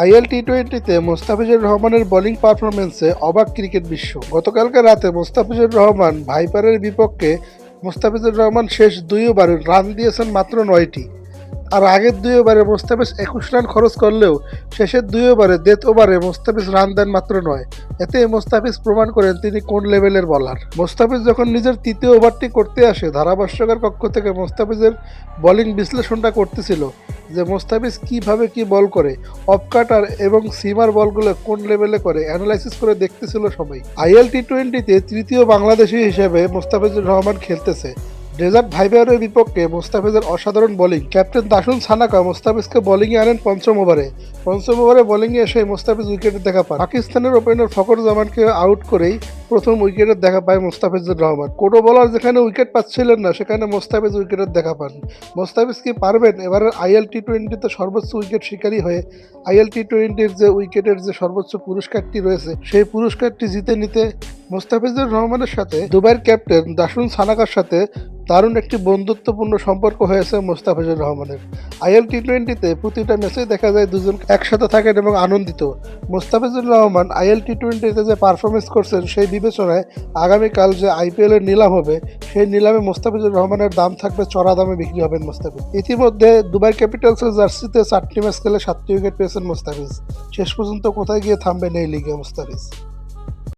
IL টি টোয়েন্টিতে মোস্তাফিজুর রহমানের bowling পারফরমেন্সে অবাক ক্রিকেট বিশ্ব। গতকালকে রাতে মোস্তাফিজুর রহমান ভাইপারের বিপক্ষে মোস্তাফিজুর রহমান শেষ দুই ওভারে রান দিয়েছেন মাত্র নয়টি। আর আগের দুই ওভারে মোস্তাফিজ একুশ রান খরচ করলেও শেষের দুই ওভারে ডেথ ওভারে মোস্তাফিজ রান দেন মাত্র নয়। এতে মোস্তাফিজ প্রমাণ করেন তিনি কোন লেভেলের বলার। মোস্তাফিজ যখন নিজের তৃতীয় ওভারটি করতে আসে, ধারাভাষ্যকার কক্ষ থেকে মোস্তাফিজের বোলিং বিশ্লেষণটা করতেছিল যে মোস্তাফিজ কীভাবে কি বল করে, অফ কাটার এবং সিমার বলগুলো কোন লেভেলে করে অ্যানালাইসিস করে দেখতেছিল সবাই। আইএল টি টোয়েন্টিতে তৃতীয় বাংলাদেশি হিসেবে মোস্তাফিজুর রহমান খেলতেছে। ডেজার্ট ভাইবারের বিপক্ষে মোস্তাফিজের অসাধারণ বোলিং। ক্যাপ্টেন দাসুন সানাকা মোস্তাফিজকে বোলিংয়ে আনেন পঞ্চম ওভারে। পঞ্চম ওভারে বোলিংয়ে এসে মোস্তাফিজ উইকেটের দেখা পান। পাকিস্তানের ওপেনার ফখর জামানকে আউট করেই প্রথম উইকেটের দেখা পায় মোস্তাফিজুর রহমান। কোনো বোলার যেখানে উইকেট পাচ্ছিলেন না, সেখানে মোস্তাফিজ উইকেটের দেখা পান। মোস্তাফিজ কি পারবেন? এবারের আইএল টি টোয়েন্টিতে সর্বোচ্চ উইকেট শিকারী হয়ে আইএল টি টোয়েন্টির যে উইকেটের যে সর্বোচ্চ পুরস্কারটি রয়েছে, সেই পুরস্কারটি জিতে নিতে মোস্তাফিজুর রহমানের সাথে দুবাইয়ের ক্যাপ্টেন দাসুন সানাকার সাথে দারুণ একটি বন্ধুত্বপূর্ণ সম্পর্ক হয়েছে মোস্তাফিজুর রহমানের। আইএল টি টোয়েন্টিতে প্রতিটা ম্যাচেই দেখা যায় দুজন একসাথে থাকেন এবং আনন্দিত। মোস্তাফিজুর রহমান আইএল টি টোয়েন্টিতে যে পারফরমেন্স করছেন সেই বিবেচনায় আগামীকাল যে আইপিএলের নিলাম হবে, সেই নিলামে মোস্তাফিজুর রহমানের দাম থাকবে, চড়া দামে বিক্রি হবেন মোস্তাফিজ। ইতিমধ্যে দুবাই ক্যাপিটালসের জার্সিতে চারটি ম্যাচ খেলে সাতটি উইকেট পেয়েছেন মোস্তাফিজ। শেষ পর্যন্ত কোথায় গিয়ে থামবেন এই লিগে মোস্তাফিজ?